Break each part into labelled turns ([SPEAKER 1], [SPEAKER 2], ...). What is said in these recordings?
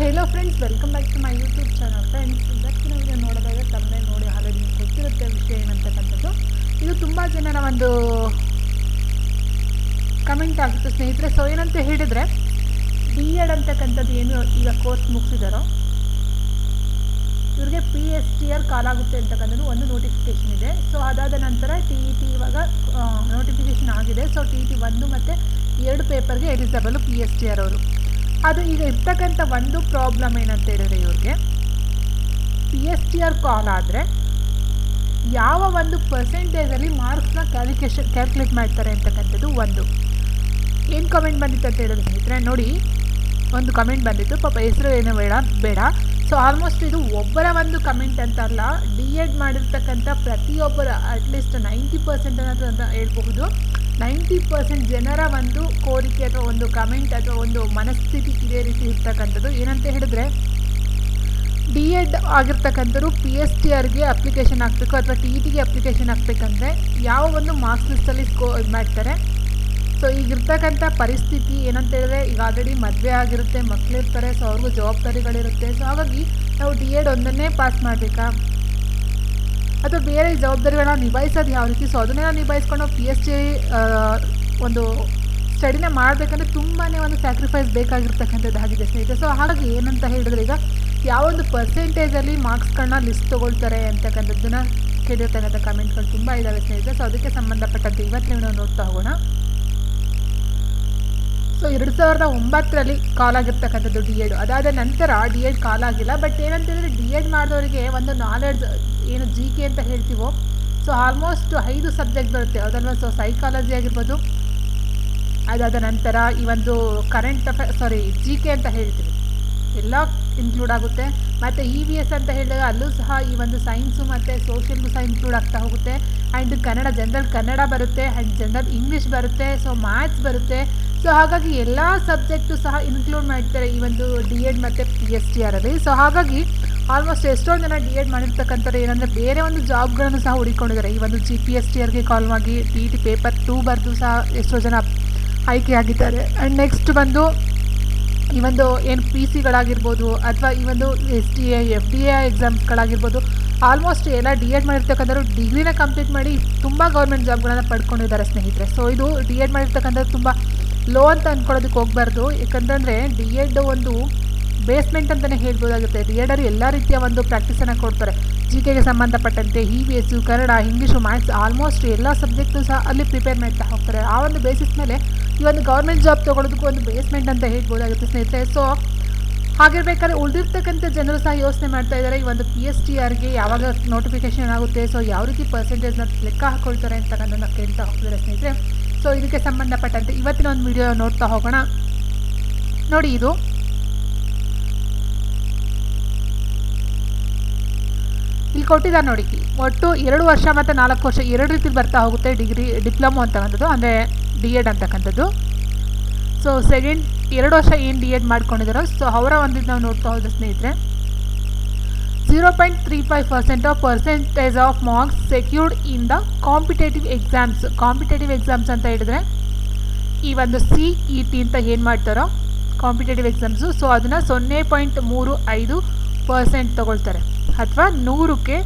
[SPEAKER 1] Hello friends welcome back to my YouTube channel friends ಇವತ್ತಿನ video ನೋಡಿದಾಗ ನೋಡಿ already ನಿಮ್ಗೆ ಗೊತ್ತಿರುತ್ತೆ ವಿಷಯ ಏನಂತಕ್ಕಂಥದ್ದು. ಇದು ತುಂಬ ಜನರ ಒಂದು ಕಮೆಂಟ್ ಆಗಿತ್ತು ಸ್ನೇಹಿತರೆ. ಸೊ ಏನಂತ ಹೇಳಿದರೆ ಬಿ ಎಡ್ ಅಂತಕ್ಕಂಥದ್ದು ಏನು ಈಗ ಕೋರ್ಸ್ ಮುಗಿಸಿದಾರೋ, ಇವ್ರಿಗೆ ಪಿ ಎಸ್ ಟಿ ಆರ್ ಕಾಲಾಗುತ್ತೆ ಅಂತಕ್ಕಂಥದ್ದು ಒಂದು ನೋಟಿಫಿಕೇಶನ್ ಇದೆ. ಸೊ ಅದಾದ ನಂತರ ಟಿ ಇ ಟಿ ಇವಾಗ ನೋಟಿಫಿಕೇಶನ್ ಆಗಿದೆ. ಸೊ ಟಿ ಇ ಟಿ ಒಂದು ಮತ್ತು ಎರಡು ಪೇಪರ್ಗೆ eligible P S T R ಅವರು ಅದು ಈಗ ಇರ್ತಕ್ಕಂಥ ಒಂದು ಪ್ರಾಬ್ಲಮ್ ಏನಂತ ಹೇಳಿದ್ರೆ ಇವ್ರಿಗೆ P S T R call ಆದರೆ ಯಾವ ಒಂದು ಪರ್ಸೆಂಟೇಜಲ್ಲಿ ಮಾರ್ಕ್ಸ್ನ ಕ್ಯಾಲ್ಕುಲೇಷನ್ ಕ್ಯಾಲ್ಕುಲೇಟ್ ಮಾಡ್ತಾರೆ ಅಂತಕ್ಕಂಥದ್ದು ಒಂದು. ಏನು ಕಮೆಂಟ್ ಬಂದಿತ್ತು ಅಂತ ಹೇಳಿದ್ರೆ ಸ್ನೇಹಿತರೆ, ನೋಡಿ, ಒಂದು ಕಮೆಂಟ್ ಬಂದಿತ್ತು. ಪಾಪ ಹೆಸರು ಏನು ಬೇಡ ಬೇಡ. ಸೊ ಆಲ್ಮೋಸ್ಟ್ ಇದು ಒಬ್ಬರ ಒಂದು ಕಮೆಂಟ್ ಅಂತ ಅಲ್ಲ ಡಿ ಎಡ್ ಮಾಡಿರ್ತಕ್ಕಂಥ ಪ್ರತಿಯೊಬ್ಬರ ಅಟ್ಲೀಸ್ಟ್ ನೈಂಟಿ ಪರ್ಸೆಂಟ್ ಅನ್ನೋದು ಅಂತ ಹೇಳ್ಬಹುದು. ನೈಂಟಿ ಪರ್ಸೆಂಟ್ ಜನರ ಒಂದು ಕೋರಿಕೆ ಅಥವಾ ಒಂದು ಕಮೆಂಟ್ ಅಥವಾ ಒಂದು ಮನಸ್ಥಿತಿ ಇದೇ ರೀತಿ ಇರ್ತಕ್ಕಂಥದ್ದು. ಏನಂತ ಹೇಳಿದ್ರೆ ಡಿ ಎಡ್ ಆಗಿರ್ತಕ್ಕಂಥವ್ರು ಪಿ ಎಸ್ ಟಿ ಆರ್ಗೆ ಅಪ್ಲಿಕೇಶನ್ ಹಾಕಬೇಕು ಅಥವಾ ಟಿ ಇ ಟಿಗೆ ಅಪ್ಲಿಕೇಶನ್ ಹಾಕ್ಬೇಕಂದ್ರೆ ಯಾವ ಒಂದು ಮಾರ್ಕ್ಸ್ ಲಿಸ್ಟಲ್ಲಿ ಸ್ಕೋ ಇದು ಮಾಡ್ತಾರೆ. ಸೊ ಈಗಿರ್ತಕ್ಕಂಥ ಪರಿಸ್ಥಿತಿ ಏನಂತ ಹೇಳಿದ್ರೆ, ಈಗ ಆಲ್ರೆಡಿ ಮದುವೆ ಆಗಿರುತ್ತೆ ಮಕ್ಕಳಿರ್ತಾರೆ ಸೊ ಅವ್ರಿಗೂ ಜವಾಬ್ದಾರಿಗಳಿರುತ್ತೆ. ಸೊ ಹಾಗಾಗಿ ನಾವು ಡಿ ಎಡ್ ಒಂದನ್ನೇ ಪಾಸ್ ಮಾಡಬೇಕಾ? ಅಥವಾ ಬೇರೆ ಜವಾಬ್ದಾರಿಗಳನ್ನ ನಿಭಾಯಿಸೋದು ಯಾವ ರೀತಿ? ಸೊ ಅದನ್ನೆಲ್ಲ ನಿಭಾಯಿಸ್ಕೊಂಡು ಪಿ ಎಚ್ ಡಿ ಒಂದು ಸ್ಟಡಿನ ಮಾಡಬೇಕಂದ್ರೆ ತುಂಬಾ ಒಂದು ಸ್ಯಾಕ್ರಿಫೈಸ್ ಬೇಕಾಗಿರ್ತಕ್ಕಂಥದ್ದಾಗಿದೆ ಸ್ನೇಹಿತರೆ. ಸೊ ಹಾಗಾಗಿ ಏನಂತ ಹೇಳಿದ್ರೆ ಈಗ ಯಾವೊಂದು ಪರ್ಸೆಂಟೇಜಲ್ಲಿ ಮಾರ್ಕ್ಸ್ಗಳನ್ನ ಲಿಸ್ಟ್ ತೊಗೊಳ್ತಾರೆ ಅಂತಕ್ಕಂಥದ್ದನ್ನ ಕೇಳಿರ್ತಕ್ಕಂಥ ಕಮೆಂಟ್ಗಳು ತುಂಬ ಇದ್ದಾವೆ ಸ್ನೇಹಿತರೆ. ಸೊ ಅದಕ್ಕೆ ಸಂಬಂಧಪಟ್ಟಂತೆ ಇವತ್ತಿನ ನೋಡ್ತಾ ಹೋಗೋಣ. ಸೊ ಎರಡು ಸಾವಿರದ ಒಂಬತ್ತರಲ್ಲಿ ಕಾಲ್ ಆಗಿರ್ತಕ್ಕಂಥದ್ದು ಡಿ ಎಡ್ ಅದಾದ ನಂತರ ಡಿ ಎಡ್ ಕಾಲ್ ಆಗಿಲ್ಲ ಬಟ್ ಏನಂತಂದರೆ ಡಿ ಎಡ್ ಮಾಡಿದವರಿಗೆ ಒಂದು ನಾಲೆಡ್ಜ್ ಏನು ಜಿ ಕೆ ಅಂತ ಹೇಳ್ತೀವೋ ಸೊ ಆಲ್ಮೋಸ್ಟ್ ಐದು ಸಬ್ಜೆಕ್ಟ್ ಬರುತ್ತೆ. ಅದನ್ನು ಸೊ ಸೈಕಾಲಜಿ ಆಗಿರ್ಬೋದು, ಅದಾದ ನಂತರ ಈ ಒಂದು current affair sorry G K ಅಂತ ಹೇಳ್ತೀವಿ. ಎಲ್ಲ ಇನ್ಕ್ಲೂಡ್ ಆಗುತ್ತೆ. ಮತ್ತು ಇ ವಿ ಎಸ್ ಅಂತ ಹೇಳಿದಾಗ ಅಲ್ಲೂ ಸಹ ಈ ಒಂದು ಸೈನ್ಸು ಮತ್ತು ಸೋಷಿಯಲ್ಗೂ ಸಹ ಇನ್ಕ್ಲೂಡ್ ಆಗ್ತಾ ಹೋಗುತ್ತೆ. ಆ್ಯಂಡ್ ಕನ್ನಡ ಜನರಲ್ ಕನ್ನಡ ಬರುತ್ತೆ ಆ್ಯಂಡ್ ಜನರಲ್ ಇಂಗ್ಲೀಷ್ ಬರುತ್ತೆ ಸೊ ಮ್ಯಾಥ್ಸ್ ಬರುತ್ತೆ. ಸೊ ಹಾಗಾಗಿ ಎಲ್ಲ ಸಬ್ಜೆಕ್ಟು ಸಹ ಇನ್ಕ್ಲೂಡ್ ಮಾಡ್ತಾರೆ ಈ ಒಂದು ಡಿ ಎಡ್ ಮತ್ತು ಪಿ ಎಸ್ ಟಿ ಆರಲ್ಲಿ. ಸೊ ಹಾಗಾಗಿ ಆಲ್ಮೋಸ್ಟ್ ಎಷ್ಟೊಂದು ಜನ ಡಿ ಎಡ್ ಮಾಡಿರ್ತಕ್ಕಂಥವ್ರು ಏನಂದರೆ ಬೇರೆ ಒಂದು ಜಾಬ್ಗಳನ್ನು ಸಹ ಹುಡಿಕೊಂಡಿದ್ದಾರೆ. ಈ ಒಂದು ಜಿ ಪಿ ಎಸ್ ಟಿ ಆರ್ಗೆ ಕಾಲ್ ಮಾಡಿ ಟಿ ಟಿ ಪೇಪರ್ ಟೂ ಬರೆದು ಸಹ ಎಷ್ಟೋ ಜನ ಆಯ್ಕೆಯಾಗಿದ್ದಾರೆ ಆ್ಯಂಡ್ ನೆಕ್ಸ್ಟ್ ಬಂದು ಈ ಒಂದು ಏನು ಪಿ ಸಿಗಳಾಗಿರ್ಬೋದು ಅಥವಾ ಈ ಒಂದು S D A F D A ಎಕ್ಸಾಮ್ಸ್ಗಳಾಗಿರ್ಬೋದು almost ಎಲ್ಲ ಡಿ ಎಡ್ ಮಾಡಿರ್ತಕ್ಕಂಥವ್ರು ಡಿಗ್ರಿನ ಕಂಪ್ಲೀಟ್ ಮಾಡಿ ತುಂಬ ಗೌರ್ಮೆಂಟ್ ಜಾಬ್ಗಳನ್ನು ಪಡ್ಕೊಂಡಿದ್ದಾರೆ ಸ್ನೇಹಿತರೆ. ಸೊ ಇದು ಡಿ ಎಡ್ ಮಾಡಿರ್ತಕ್ಕಂಥದ್ದು ತುಂಬ ಲೋ ಅಂತ ಅಂದ್ಕೊಳ್ಳೋದಕ್ಕೆ ಹೋಗಬಾರ್ದು. ಯಾಕಂತಂದರೆ ಡಿ ಎಡ್ ಒಂದು ಬೇಸ್ಮೆಂಟ್ ಅಂತಲೇ ಹೇಳ್ಬೋದಾಗುತ್ತೆ. ಡಿ ಎಡಲ್ಲಿ ಎಲ್ಲ ರೀತಿಯ ಒಂದು ಪ್ರಾಕ್ಟೀಸನ್ನು ಕೊಡ್ತಾರೆ. ಜಿ ಕೆಗೆ ಸಂಬಂಧಪಟ್ಟಂತೆ E V S Kannada, English maths almost ಎಲ್ಲ ಸಬ್ಜೆಕ್ಟು ಸಹ ಅಲ್ಲಿ ಪ್ರಿಪೇರ್ ಮಾಡ್ತಾ ಹೋಗ್ತಾರೆ. ಆ ಒಂದು ಬೇಸಿಸ್ ಮೇಲೆ ಈ ಒಂದು ಗೌರ್ಮೆಂಟ್ ಜಾಬ್ ತೊಗೊಳೋದಕ್ಕೂ ಒಂದು ಬೇಸ್ಮೆಂಟ್ ಅಂತ ಹೇಳ್ಬೋದಾಗುತ್ತೆ ಸ್ನೇಹಿತರೆ. ಸೊ ಹಾಗಿರ್ಬೇಕಾದ್ರೆ ಉಳಿದಿರ್ತಕ್ಕಂಥ ಜನರು ಸಹ ಯೋಚನೆ ಮಾಡ್ತಾ ಇದ್ದಾರೆ ಈ ಒಂದು ಪಿ ಎಸ್ ಟಿ ಆರ್ಗೆ ಯಾವಾಗ ನೋಟಿಫಿಕೇಶನ್ ಆಗುತ್ತೆ. ಸೊ ಯಾವ ರೀತಿ ಪರ್ಸೆಂಟೇಜ್ನ ಲೆಕ್ಕ ಹಾಕೊಳ್ತಾರೆ ಅಂತಕ್ಕಂಥದ್ದನ್ನು ಕೇಳ್ತಾ ಹೋಗ್ತಾರೆ ಸ್ನೇಹಿತರೆ? ಸೊ ಇದಕ್ಕೆ ಸಂಬಂಧಪಟ್ಟಂತೆ ಇವತ್ತಿನ ಒಂದು ವಿಡಿಯೋ ನೋಡ್ತಾ ಹೋಗೋಣ. ನೋಡಿ ಇದು. ಇಲ್ಲಿ ಕೊಟ್ಟಿದ್ದಾರೆ ನೋಡಿ. ಒಟ್ಟು ಎರಡು ವರ್ಷ ಮತ್ತು ನಾಲ್ಕು ವರ್ಷ ಎರಡು ರೀತಿ ಬರ್ತಾ ಹೋಗುತ್ತೆ ಡಿಗ್ರಿ, ಡಿಪ್ಲೊಮೊ ಅಂತಕ್ಕಂಥದ್ದು, ಅಂದರೆ ಡಿ ಎಡ್ ಅಂತಕ್ಕಂಥದ್ದು. ಸೊ ಸೆಕೆಂಡ್ ಎರಡು ವರ್ಷ ಏನು ಡಿ ಎಡ್ ಮಾಡ್ಕೊಂಡಿದ್ದಾರೋ ಸೊ ಅವರ ಒಂದು ನಾವು ನೋಡ್ತಾ ಹೋದ ಸ್ನೇಹಿತರೆ zero point three five percent of percentage of marks secured in the competitive exams competitive exams ಅಂತ ಹೇಳಿದ್ರೆ, ಈ ಒಂದು ಸಿ ಇ ಟಿ ಅಂತ ಏನು ಮಾಡ್ತಾರೋ ಕಾಂಪಿಟೇಟಿವ್ ಎಕ್ಸಾಮ್ಸು ಸೊ ಅದನ್ನು ಸೊನ್ನೆ ಪಾಯಿಂಟ್ ಮೂರು ಐದು ಪರ್ಸೆಂಟ್ ತೊಗೊಳ್ತಾರೆ. ಅಥವಾ ನೂರಕ್ಕೆ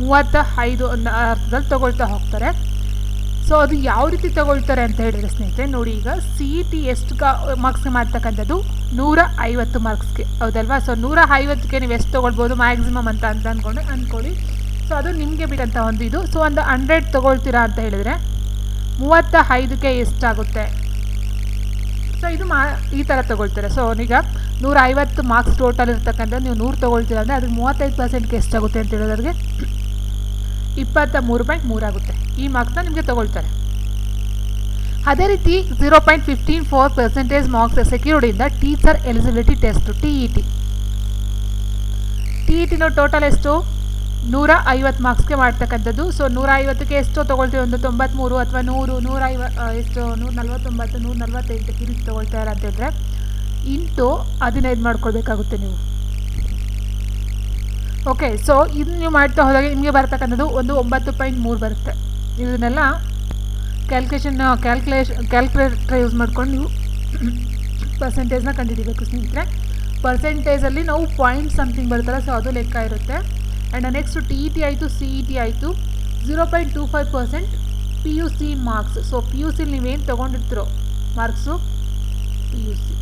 [SPEAKER 1] ಮೂವತ್ತ ಐದು ಅನ್ನೋ ಅರ್ಥದಲ್ಲಿ ತೊಗೊಳ್ತಾ ಹೋಗ್ತಾರೆ. ಸೊ ಅದು ಯಾವ ರೀತಿ ತಗೊಳ್ತಾರೆ ಅಂತ ಹೇಳಿದ್ರೆ ಸ್ನೇಹಿತರೆ, ನೋಡಿ ಈಗ ಸಿ ಇ ಟಿ ಎಷ್ಟು ಕ ಮಾರ್ಕ್ಸ್ಗೆ ಮಾಡ್ತಕ್ಕಂಥದ್ದು? ನೂರ ಐವತ್ತು ಮಾರ್ಕ್ಸ್ಗೆ ಹೌದಲ್ವಾ? ಸೊ ನೂರ ಐವತ್ತಕ್ಕೆ ನೀವು ಎಷ್ಟು ತೊಗೊಳ್ಬೋದು ಮ್ಯಾಕ್ಸಿಮಮ್ ಅಂತ ಅಂತ ಅಂದ್ಕೊಂಡು ಅಂದ್ಕೊಳ್ಳಿ ಸೊ ಅದು ನಿಮಗೆ ಬಿಟ್ಟಂಥ ಒಂದು ಇದು. ಸೊ ಒಂದು ಹಂಡ್ರೆಡ್ ತೊಗೊಳ್ತೀರಾ ಅಂತ ಹೇಳಿದರೆ ಮೂವತ್ತ ಐದಕ್ಕೆ ಎಷ್ಟಾಗುತ್ತೆ? ಸೊ ಇದು ಮಾ ಈ ಥರ ತೊಗೊಳ್ತಾರೆ. ಸೊ ಈಗ ನೂರ ಐವತ್ತು ಮಾರ್ಕ್ಸ್ ಟೋಟಲ್ ಇರ್ತಕ್ಕಂಥ ನೀವು ನೂರು ತೊಗೊಳ್ತೀರ ಅಂದರೆ ಅದಕ್ಕೆ ಮೂವತ್ತೈದು ಪರ್ಸೆಂಟ್ಗೆ ಎಷ್ಟಾಗುತ್ತೆ ಅಂತ ಹೇಳೋದ್ರಿಗೆ ಇಪ್ಪತ್ತ ಮೂರು ಪಾಯಿಂಟ್ ಮೂರಾಗುತ್ತೆ ಈ ಮಾರ್ಕ್ಸ್ನ ನಿಮಗೆ ತೊಗೊಳ್ತಾರೆ. ಅದೇ ರೀತಿ zero point fifteen four percentage marks ಸೆಕ್ಯೂರ್ಡಿಂದ teacher eligibility test T E T T E ಟಿನೋ total ಎಷ್ಟು? ನೂರ ಐವತ್ತು ಮಾರ್ಕ್ಸ್ಗೆ ಮಾಡ್ತಕ್ಕಂಥದ್ದು. ಸೊ ನೂರ ಐವತ್ತಕ್ಕೆ ಎಷ್ಟು ತೊಗೊಳ್ತೀವಿ? ಒಂದು ತೊಂಬತ್ತ್ಮೂರು ಅಥವಾ ನೂರು ನೂರ ಐವ ಎಷ್ಟು? ನೂರ ನಲ್ವತ್ತೊಂಬತ್ತು ನೂರ ನಲ್ವತ್ತೆಂಟು ರೀತಿ ತೊಗೊಳ್ತಾರೆ ಅಂತ ಹೇಳಿದ್ರೆ ಇಂಟು ಹದಿನೈದು ಮಾಡ್ಕೊಳ್ಬೇಕಾಗುತ್ತೆ ನೀವು. ಓಕೆ ಸೊ ಇದು ನೀವು ಮಾಡ್ತಾ ಹೋದಾಗ ನಿಮಗೆ ಬರ್ತಕ್ಕಂಥದ್ದು ಒಂದು ಒಂಬತ್ತು ಪಾಯಿಂಟ್ ಮೂರು ಬರುತ್ತೆ. ಇದನ್ನೆಲ್ಲ ಕ್ಯಾಲ್ಕುಲೇಷನ್ ಕ್ಯಾಲ್ಕುಲೇಷನ್ ಕ್ಯಾಲ್ಕುಲೇಟರ್ ಯೂಸ್ ಮಾಡ್ಕೊಂಡು ನೀವು ಪರ್ಸೆಂಟೇಜ್ನ ಕಂಡುಹಿಡಿಬೇಕು ಸ್ನೇಹಿತರೆ. ಪರ್ಸೆಂಟೇಜಲ್ಲಿ ನಾವು ಪಾಯಿಂಟ್ ಸಮಥಿಂಗ್ ಬರುತ್ತಲ್ಲ ಸೊ ಅದು ಲೆಕ್ಕ ಇರುತ್ತೆ. And next T E T ಆಯಿತು ಸಿ ಇ ಟಿ ಆಯಿತು zero point two five percent P U C marks so P U ಸಿಲಿ ನೀವೇನು ತೊಗೊಂಡಿರ್ತೀರೋ ಮಾರ್ಕ್ಸು ಪಿ ಯು ಸಿ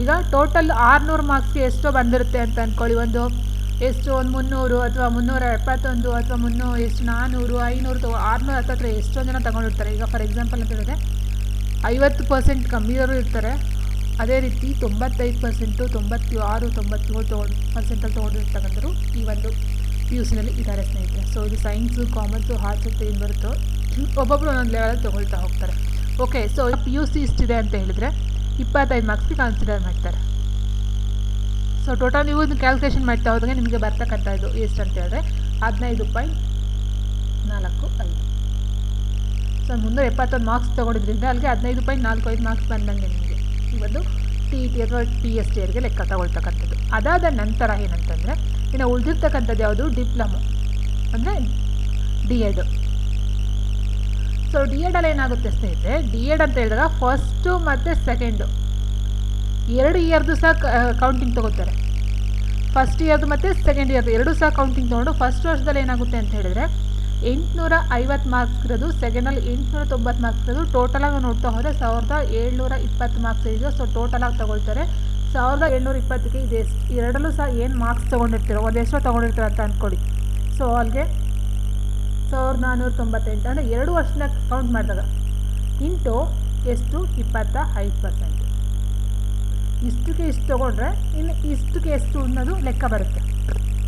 [SPEAKER 1] ಈಗ ಟೋಟಲ್ ಆರುನೂರು ಮಾರ್ಕ್ಸ್ ಎಷ್ಟೋ ಬಂದಿರುತ್ತೆ ಅಂತ ಅಂದ್ಕೊಳ್ಳಿ ಒಂದು ಎಷ್ಟು, ಒಂದು ಮುನ್ನೂರು ಅಥವಾ ಮುನ್ನೂರ ಎಪ್ಪತ್ತೊಂದು ಅಥವಾ ಮುನ್ನೂರು ಎಷ್ಟು ನಾನ್ನೂರು ಐನೂರು ತಗೋ ಆರುನೂರ ಹತ್ತತ್ರ ಎಷ್ಟೊಂದು ಜನ ತೊಗೊಂಡಿರ್ತಾರೆ. ಈಗ ಫಾರ್ ಎಕ್ಸಾಂಪಲ್ ಅಂತ ಹೇಳಿದ್ರೆ, ಐವತ್ತು ಪರ್ಸೆಂಟ್ ಕಮ್ಮಿಯವರು ಇರ್ತಾರೆ. ಅದೇ ರೀತಿ ತೊಂಬತ್ತೈದು ಪರ್ಸೆಂಟು ತೊಂಬತ್ತು ಆರು ತೊಂಬತ್ತೇಳು ತೊಗೊಂಡು ಪರ್ಸೆಂಟಲ್ಲಿ ತೊಗೊಂಡಿರ್ತಕ್ಕಂಥವ್ರು ಈ ಒಂದು ಪಿ ಯು ಸಿನಲ್ಲಿ ಇದ್ದಾರೆ ಸ್ನೇಹಿತರೆ. ಸೊ ಇದು ಸೈನ್ಸು ಕಾಮರ್ಸು ಆರ್ಟ್ಸ್ ಅಂತ ಏನು ಬರುತ್ತೋ ಒಬ್ಬೊಬ್ಬರು ಒಂದೊಂದು ಲೆವೆಲಲ್ಲಿ ತೊಗೊಳ್ತಾ ಹೋಗ್ತಾರೆ. Okay so P U C ಇಷ್ಟಿದೆ ಅಂತ ಹೇಳಿದರೆ ಇಪ್ಪತ್ತೈದು ಮಾರ್ಕ್ಸ್ಗೆ ಕನ್ಸಿಡರ್ ಮಾಡ್ತಾರೆ. ಸೊ ಟೋಟಲ್ ನೀವು ಕ್ಯಾಲ್ಕುಲೇಷನ್ ಮಾಡ್ತಾ ಹೋದಂಗೆ ನಿಮಗೆ ಬರ್ತಕ್ಕಂಥದ್ದು ಎಷ್ಟು ಅಂತ ಹೇಳಿದ್ರೆ ಹದಿನೈದು ಪಾಯಿಂಟ್ ನಾಲ್ಕು ಐದು. ಸೊ ಮುನ್ನೂರ ಎಪ್ಪತ್ತೊಂದು ಮಾರ್ಕ್ಸ್ ತೊಗೊಂಡಿದ್ರಿಂದ ಅಲ್ಲಿಗೆ ಹದಿನೈದು ಪಾಯಿಂಟ್ ನಾಲ್ಕು ಐದು ಮಾರ್ಕ್ಸ್ ಬಂದಂಗೆ ನಿಮಗೆ ಇವತ್ತು ಟಿ ಇ ಟಿ ಅಥವಾ ಟಿ ಎಸ್ ಟಿ ಅವರಿಗೆ ಲೆಕ್ಕ ತಗೊಳ್ತಕ್ಕಂಥದ್ದು. ಅದಾದ ನಂತರ ಏನಂತಂದರೆ ಇನ್ನು ಉಳಿದಿರ್ತಕ್ಕಂಥದ್ದು ಯಾವುದು? ಡಿಪ್ಲೊಮೊ ಅಂದರೆ ಡಿ ಎಡ್ ಸೊ ಡಿ ಎಡಲ್ಲಿ ಏನಾಗುತ್ತೆ ಸ್ನೇಹಿತರೆ ಡಿ ಎಡ್ ಅಂತ ಹೇಳಿದಾಗ ಫಸ್ಟು ಮತ್ತು ಸೆಕೆಂಡು ಎರಡು ಇಯರ್ದು ಸಹ ಕೌಂಟಿಂಗ್ ತೊಗೋತಾರೆ. ಫಸ್ಟ್ ಇಯರ್ದು ಮತ್ತು ಸೆಕೆಂಡ್ ಇಯರ್ದು ಎರಡು ಸಹ ಕೌಂಟಿಂಗ್ ತೊಗೊಂಡು ಫಸ್ಟ್ ವರ್ಷದಲ್ಲಿ ಏನಾಗುತ್ತೆ ಅಂತ ಹೇಳಿದ್ರೆ ಎಂಟುನೂರ ಐವತ್ತು ಮಾರ್ಕ್ಸ್ ಇರೋದು ಸೆಕೆಂಡಲ್ಲಿ ಎಂಟುನೂರ ತೊಂಬತ್ತು ಮಾರ್ಕ್ಸ್ ಇರೋದು ಟೋಟಲಾಗಿ ನೋಡ್ತಾ ಹೋದರೆ ಸಾವಿರದ ಏಳ್ನೂರ ಇಪ್ಪತ್ತು ಮಾರ್ಕ್ಸ್ ಇದೆಯೋ ಸೊ ಟೋಟಲಾಗಿ ತೊಗೊಳ್ತಾರೆ. ಸಾವಿರದ ಏಳ್ನೂರ ಇಪ್ಪತ್ತಕ್ಕೆ ಇದೆ ಎರಡಲ್ಲೂ ಸಹ ಏನು ಮಾರ್ಕ್ಸ್ ತೊಗೊಂಡಿರ್ತೀರೋ ಒಂದು ಎಷ್ಟೋ ತೊಗೊಂಡಿರ್ತೀರೋ ಅಂತ ಅಂದ್ಕೊಳ್ಳಿ ಸೊ ಅಲ್ಲಿಗೆ ಸಾವಿರದ ನಾನ್ನೂರ ತೊಂಬತ್ತೆಂಟು ಅಂದರೆ ಎರಡು ವರ್ಷನ ಕೌಂಟ್ ಮಾಡಿದಾಗ ಇಂಟು ಎಷ್ಟು? ಇಪ್ಪತ್ತ ಐದು ಪರ್ಸೆಂಟ್ ಇಷ್ಟಕ್ಕೆ ಇಷ್ಟು ತೊಗೊಂಡ್ರೆ ಇನ್ನು ಇಷ್ಟಕ್ಕೆ ಎಷ್ಟು ಅನ್ನೋದು ಲೆಕ್ಕ ಬರುತ್ತೆ.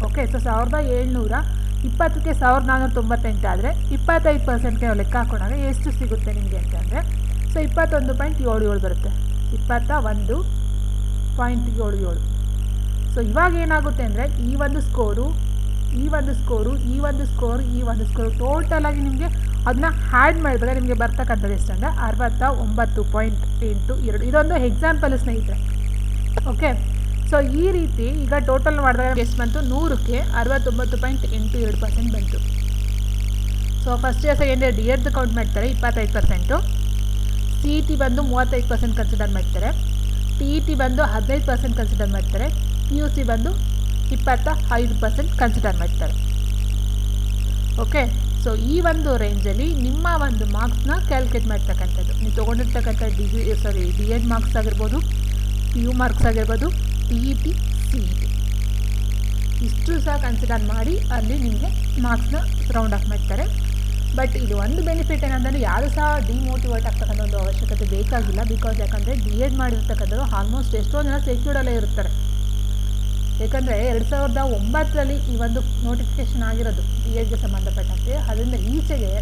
[SPEAKER 1] ಓಕೆ ಸೊ ಸಾವಿರದ ಏಳ್ನೂರ ಇಪ್ಪತ್ತಕ್ಕೆ ಸಾವಿರದ ನಾನ್ನೂರ ತೊಂಬತ್ತೆಂಟು ಆದರೆ ಇಪ್ಪತ್ತೈದು ಪರ್ಸೆಂಟ್ಗೆ ನಾವು ಲೆಕ್ಕ ಹಾಕೊಂಡಾಗ ಎಷ್ಟು ಸಿಗುತ್ತೆ ನಿಮಗೆ ಅಂತಂದರೆ ಸೊ ಇಪ್ಪತ್ತೊಂದು ಪಾಯಿಂಟ್ ಏಳು ಏಳು ಬರುತ್ತೆ. ಇಪ್ಪತ್ತ ಒಂದು ಪಾಯಿಂಟ್ ಏಳು ಏಳು. ಸೊ ಇವಾಗ ಏನಾಗುತ್ತೆ ಅಂದರೆ ಈ ಒಂದು ಸ್ಕೋರು ಈ ಒಂದು ಸ್ಕೋರು ಈ ಒಂದು ಸ್ಕೋರ್ ಈ ಒಂದು ಸ್ಕೋರು ಟೋಟಲಾಗಿ ನಿಮಗೆ ಅದನ್ನ ಹ್ಯಾಡ್ ಮಾಡಿದಾಗ ನಿಮಗೆ ಬರ್ತಕ್ಕಂಥದ್ದು ಎಷ್ಟಂದರೆ ಅರವತ್ತ ಒಂಬತ್ತು ಪಾಯಿಂಟ್ ಎಂಟು ಎರಡು. ಇದೊಂದು ಎಕ್ಸಾಂಪಲ್ ಸ್ನೇಹಿತರೆ. ಓಕೆ ಸೊ ಈ ರೀತಿ ಈಗ ಟೋಟಲ್ ಮಾಡಿದಾಗ ಎಷ್ಟು ಬಂತು? ನೂರಕ್ಕೆ ಅರವತ್ತೊಂಬತ್ತು ಪಾಯಿಂಟ್ ಎಂಟು ಎರಡು ಪರ್ಸೆಂಟ್ ಬಂತು. So first year second year D count ಮಾಡ್ತಾರೆ, ಇಪ್ಪತ್ತೈದು ಪರ್ಸೆಂಟು ಸಿ ಇ ಟಿ ಬಂದು ಮೂವತ್ತೈದು ಪರ್ಸೆಂಟ್ ಕನ್ಸಿಡರ್ ಮಾಡ್ತಾರೆ. ಟಿ ಇ ಟಿ ಬಂದು ಹದಿನೈದು ಪರ್ಸೆಂಟ್ ಕನ್ಸಿಡರ್ ಮಾಡ್ತಾರೆ. ಪಿ ಯು ಸಿ ಬಂದು ಇಪ್ಪತ್ತ ಐದು ಪರ್ಸೆಂಟ್ ಕನ್ಸಿಡರ್ ಮಾಡ್ತಾರೆ. ಓಕೆ ಸೊ ಈ ಒಂದು ರೇಂಜಲ್ಲಿ ನಿಮ್ಮ ಒಂದು ಮಾರ್ಕ್ಸ್ನ ಕ್ಯಾಲ್ಕುಲೇಟ್ ಮಾಡ್ತಕ್ಕಂಥದ್ದು. ನೀವು ತೊಗೊಂಡಿರ್ತಕ್ಕಂಥ degree sorry D Ed marks ಆಗಿರ್ಬೋದು ಪಿ ಯು ಮಾರ್ಕ್ಸ್ ಆಗಿರ್ಬೋದು P E T C E T ಇಷ್ಟು ಸಹ ಕನ್ಸಿಡರ್ ಮಾಡಿ ಅಲ್ಲಿ ನಿಮಗೆ ಮಾರ್ಕ್ಸ್ನ ರೌಂಡ್ ಆಫ್ ಮಾಡ್ತಾರೆ. ಬಟ್ ಇದು ಒಂದು ಬೆನಿಫಿಟ್ ಏನಂದರೆ ಯಾರು ಸಹ ಡಿಮೋಟಿವೇಟ್ ಆಗ್ತಕ್ಕಂಥ ಒಂದು ಅವಶ್ಯಕತೆ ಬೇಕಾಗಿಲ್ಲ. ಬಿಕಾಸ್ ಯಾಕಂದರೆ ಡಿ ಎಡ್ ಮಾಡಿರ್ತಕ್ಕಂಥದ್ದು ಆಲ್ಮೋಸ್ಟ್ ಎಷ್ಟೋ ಜನ ಸೆಕ್ಯೂರ್ಡಲ್ಲೇ ಇರ್ತಾರೆ. ಯಾಕಂದರೆ ಎರಡು ಸಾವಿರದ ಒಂಬತ್ತರಲ್ಲಿ ಈ ಒಂದು ನೋಟಿಫಿಕೇಷನ್ ಆಗಿರೋದು ಬಿ ಎಡ್ಗೆ ಸಂಬಂಧಪಟ್ಟಂತೆ. ಅದರಿಂದ ಈಚೆಗೆ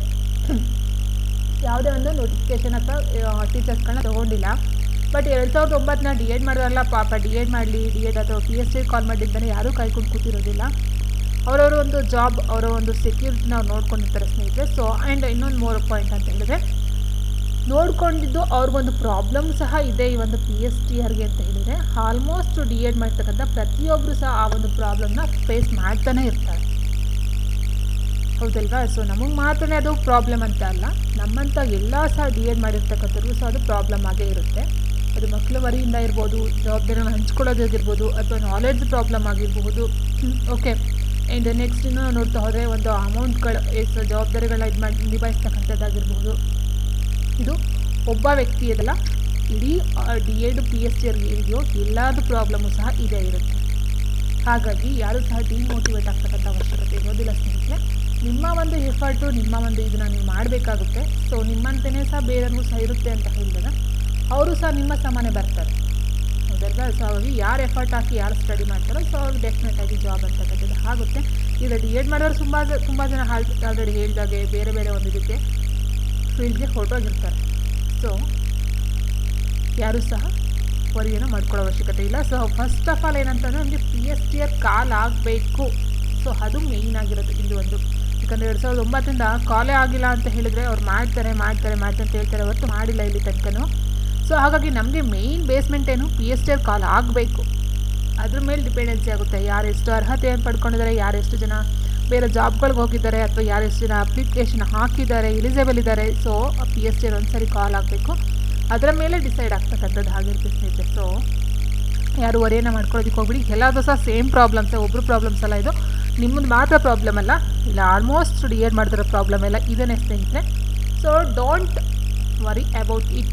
[SPEAKER 1] ಯಾವುದೇ ಒಂದು ನೋಟಿಫಿಕೇಷನ್ ಅಥವಾ ಟೀಚರ್ಸ್ಗಳನ್ನ ತೊಗೊಂಡಿಲ್ಲ. ಬಟ್ ಎರಡು ಸಾವಿರದ ಒಂಬತ್ತನ ಡಿ ಎಡ್ ಮಾಡೋರಲ್ಲ ಪಾಪ ಡಿ ಎಡ್ ಮಾಡಲಿ ಡಿ ಎಡ್ ಅಥವಾ ಪಿ ಎಸ್ ಸಿ ಕಾಲ್ ಮಾಡಿದ್ದಾನೆ ಯಾರೂ ಕಾಯ್ಕೊಂಡು ಕೂತಿರೋದಿಲ್ಲ. ಅವರವರ ಒಂದು ಜಾಬ್ ಅವರ ಒಂದು ಸೆಕ್ಯೂರಿಟಿ ನಾವು ನೋಡ್ಕೊಂಡಿರ್ತಾರೆ ಸ್ನೇಹಿತರೆ. ಸೊ ಆ್ಯಂಡ್ ಇನ್ನೊಂದು ಮೂರು ಪಾಯಿಂಟ್ ಅಂತ ಹೇಳಿದ್ರೆ ನೋಡ್ಕೊಂಡಿದ್ದು ಅವ್ರಿಗೊಂದು ಪ್ರಾಬ್ಲಮ್ ಸಹ ಇದೆ ಈ ಒಂದು ಪಿ ಎಸ್ ಟಿ ಅಂತ ಹೇಳಿದರೆ. ಆಲ್ಮೋಸ್ಟ್ ಡಿ ಎಡ್ ಮಾಡ್ತಕ್ಕಂಥ ಪ್ರತಿಯೊಬ್ಬರು ಸಹ ಆ ಒಂದು ಪ್ರಾಬ್ಲಮ್ನ ಫೇಸ್ ಮಾಡ್ತಾನೆ ಇರ್ತಾರೆ. ಹೌದಲ್ವಾ? ಸೊ ನಮಗೆ ಮಾತ್ರ ಅದು ಪ್ರಾಬ್ಲಮ್ ಅಂತ ಅಲ್ಲ. ನಮ್ಮಂಥ ಎಲ್ಲ ಸಹ ಡಿ ಎಡ್ ಮಾಡಿರ್ತಕ್ಕಂಥವ್ರಿಗೂ ಸಹ ಅದು ಪ್ರಾಬ್ಲಮ್ ಆಗೇ ಇರುತ್ತೆ. ಅದು ಮಕ್ಕಳ ವರಿಯಿಂದ ಇರ್ಬೋದು, ಜವಾಬ್ದಾರಿನ ಹಂಚ್ಕೊಳ್ಳೋದಾಗಿರ್ಬೋದು ಅಥವಾ ನಾಲೆಡ್ಜ್ ಪ್ರಾಬ್ಲಮ್ ಆಗಿರಬಹುದು ಓಕೆ ಆ್ಯಂಡ್ ನೆಕ್ಸ್ಟ್ ಇನ್ನೂ ನೋಡ್ತಾ ಹೋದರೆ ಒಂದು ಅಮೌಂಟ್ಗಳು ಜವಾಬ್ದಾರಿಗಳನ್ನ ಇದು ಮಾಡಿ ನಿಭಾಯಿಸ್ತಕ್ಕಂಥದ್ದಾಗಿರ್ಬೋದು. ಇದು ಒಬ್ಬ ವ್ಯಕ್ತಿಯದಲ್ಲ, ಇಡೀ D Ed P S T ಇದೆಯೋ ಎಲ್ಲದೂ ಪ್ರಾಬ್ಲಮ್ಮು ಸಹ ಇದೇ ಇರುತ್ತೆ. ಹಾಗಾಗಿ ಯಾರೂ ಸಹ ಡಿಮೋಟಿವೇಟ್ ಆಗ್ತಕ್ಕಂಥ ಅವಶ್ಯಕತೆ ಇರೋದಿಲ್ಲ ಸ್ನೇಹಿತರೆ. ನಿಮ್ಮ ಒಂದು ಎಫರ್ಟು ನಿಮ್ಮ ಒಂದು ಇದನ್ನ ನೀವು ಮಾಡಬೇಕಾಗುತ್ತೆ. ಸೊ ನಿಮ್ಮಂತೆಯೇ ಸಹ ಬೇರೆಯವ್ರಿಗೂ ಸಹ ಇರುತ್ತೆ ಅಂತ ಹೇಳಿದಾಗ, ಅವರು ಸಹ ನಿಮ್ಮ ಸಮಾನೆ ಬರ್ತಾರೆ. ಹೌದಲ್ವಾ? ಸೊ ಅವಾಗಿ ಯಾರು ಎಫರ್ಟ್ ಹಾಕಿ ಯಾರು ಸ್ಟಡಿ ಮಾಡ್ತಾರೋ ಸೊ ಅವ್ರಿಗೆ ಡೆಫಿನೆಟ್ ಆಗಿ ಜಾಬ್ ಅಂತಕ್ಕಂಥದ್ದು ಆಗುತ್ತೆ ಈಗ ಡಿ ಎಡ್ ಮಾಡೋರು ತುಂಬ ತುಂಬ ಜನ ಆಲ್ರೆಡಿ ಹೇಳಿದಾಗೆ ಬೇರೆ ಬೇರೆ ಒಂದು ಇದಕ್ಕೆ. ಫೀಲ್ಡ್ಗೆ ಹೊರಟೋಗಿರ್ತಾರೆ ಸೊ ಯಾರೂ ಸಹ ವರಿಯನ್ನು ಮಾಡ್ಕೊಳ್ಳೋ ಅವಶ್ಯಕತೆ ಇಲ್ಲ. ಸೊ ಫಸ್ಟ್ ಆಫ್ ಆಲ್ ಏನಂತಂದರೆ ನಮಗೆ P S T R call ಆಗಬೇಕು. ಸೊ ಅದು ಮೇಯ್ನ್ ಆಗಿರೋದು ಇಲ್ಲಿ ಒಂದು. ಯಾಕಂದರೆ ಎರಡು ಸಾವಿರದ ಒಂಬತ್ತರಿಂದ ಕಾಲೇ ಆಗಿಲ್ಲ ಅಂತ ಹೇಳಿದರೆ ಅವ್ರು ಮಾಡ್ತಾರೆ ಮಾಡ್ತಾರೆ ಮಾಡ್ತಾರೆ ಅಂತ ಹೇಳ್ತಾರೆ. ಹೊರತು ಮಾಡಿಲ್ಲ ಇಲ್ಲಿ ತನಕನೂ. ಸೊ ಹಾಗಾಗಿ ನಮಗೆ ಮೇಯ್ನ್ ಬೇಸ್ಮೆಂಟ್ ಏನು? P S T R call ಆಗಬೇಕು. ಅದ್ರ ಮೇಲೆ ಡಿಪೆಂಡೆನ್ಸಿ ಆಗುತ್ತೆ. ಯಾರು ಎಷ್ಟು ಅರ್ಹತೆಯನ್ನು ಪಡ್ಕೊಂಡಿದ್ದಾರೆ ಯಾರು ಎಷ್ಟು ಜನ ಬೇರೆ ಜಾಬ್ಗಳಿಗೆ ಹೋಗಿದ್ದಾರೆ ಅಥವಾ ಯಾರು ಎಷ್ಟು ಜನ ಅಪ್ಲಿಕೇಶನ್ ಹಾಕಿದ್ದಾರೆ ಎಲಿಜಿಬಲ್ ಇದ್ದಾರೆ ಸೊ ಪಿ ಎಸ್ ಸಿ ಒಂದ್ಸರಿ ಒಂದು ಸರಿ ಕಾಲ್ ಆಗಬೇಕು ಅದರ ಮೇಲೆ ಡಿಸೈಡ್ ಆಗ್ತಕ್ಕಂಥದ್ದು ಆಗಿರುತ್ತೆ ಸ್ನೇಹಿತರೆ. ಸೊ ಯಾರು ವರಿಯನ್ನ ಮಾಡ್ಕೊಳ್ಳೋದಕ್ಕೆ ಹೋಗ್ಬಿಡಿ. ಎಲ್ಲಾದರೂ ಸಹ ಸೇಮ್ ಪ್ರಾಬ್ಲಮ್ಸೇ ಒಬ್ಬರು ಪ್ರಾಬ್ಲಮ್ಸ್ ಅಲ್ಲ ಇದು. ನಿಮ್ಮದು ಮಾತ್ರ ಪ್ರಾಬ್ಲಮ್ ಅಲ್ಲ, ಇಲ್ಲ ಆಲ್ಮೋಸ್ಟ್ ಡಿ ಮಾಡಿದ್ರೆ ಪ್ರಾಬ್ಲಮ್ ಎಲ್ಲ ಇದನ್ನೇ ಸ್ನೇಹಿತರೆ. So don't worry about it